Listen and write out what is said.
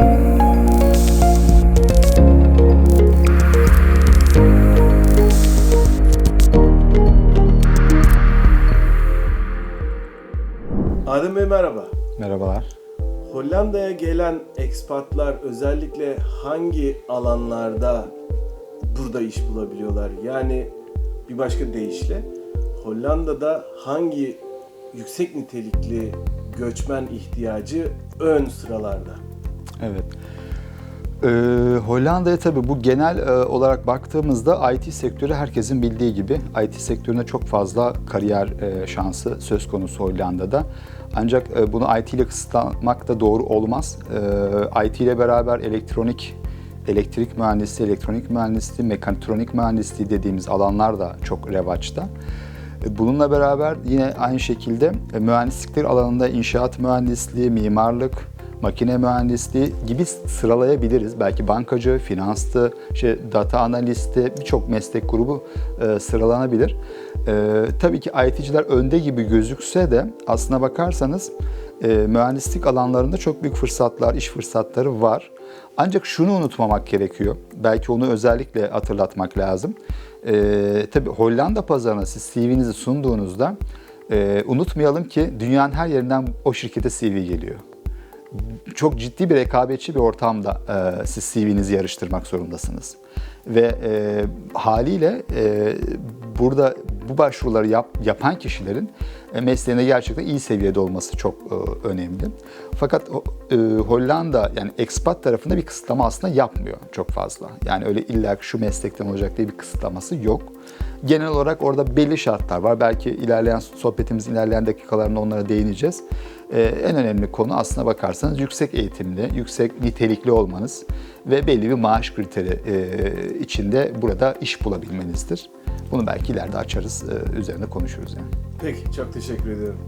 Adem Bey merhaba. Merhabalar. Hollanda'ya gelen ekspatlar özellikle hangi alanlarda burada iş bulabiliyorlar? Yani bir başka deyişle Hollanda'da hangi yüksek nitelikli göçmen ihtiyacı ön sıralarda? Evet. Ee, Hollanda'ya tabii bu genel e, olarak baktığımızda IT sektörü herkesin bildiği gibi IT sektöründe çok fazla kariyer e, şansı söz konusu Hollanda'da. Ancak e, bunu IT ile kısıtlamak da doğru olmaz. E, IT ile beraber elektronik elektrik mühendisliği, elektronik mühendisliği, mekatronik mühendisliği dediğimiz alanlar da çok revaçta. E, Bununla beraber yine aynı şekilde e, mühendislikler alanında inşaat mühendisliği, mimarlık, makine mühendisliği gibi sıralayabiliriz. Belki bankacı, finanstı, işte data analisti birçok meslek grubu e, sıralanabilir. E, tabii ki IT'ciler önde gibi gözükse de aslına bakarsanız e, mühendislik alanlarında çok büyük fırsatlar, iş fırsatları var. Ancak şunu unutmamak gerekiyor. Belki onu özellikle hatırlatmak lazım. E, tabii Hollanda pazarına siz CV'nizi sunduğunuzda e, unutmayalım ki dünyanın her yerinden o şirkete CV geliyor çok ciddi bir rekabetçi bir ortamda e, siz CV'nizi yarıştırmak zorundasınız. Ve e, haliyle e, burada bu başvuruları yap, yapan kişilerin e, mesleğinde gerçekten iyi seviyede olması çok e, önemli. Fakat e, Hollanda yani expat tarafında bir kısıtlama aslında yapmıyor çok fazla. Yani öyle illa şu meslekten olacak diye bir kısıtlaması yok. Genel olarak orada belli şartlar var. Belki ilerleyen sohbetimiz ilerleyen dakikalarında onlara değineceğiz. Ee, en önemli konu aslına bakarsanız yüksek eğitimli, yüksek nitelikli olmanız ve belli bir maaş kriteri e, içinde burada iş bulabilmenizdir. Bunu belki ileride açarız, e, üzerine konuşuruz yani. Peki çok teşekkür ediyorum.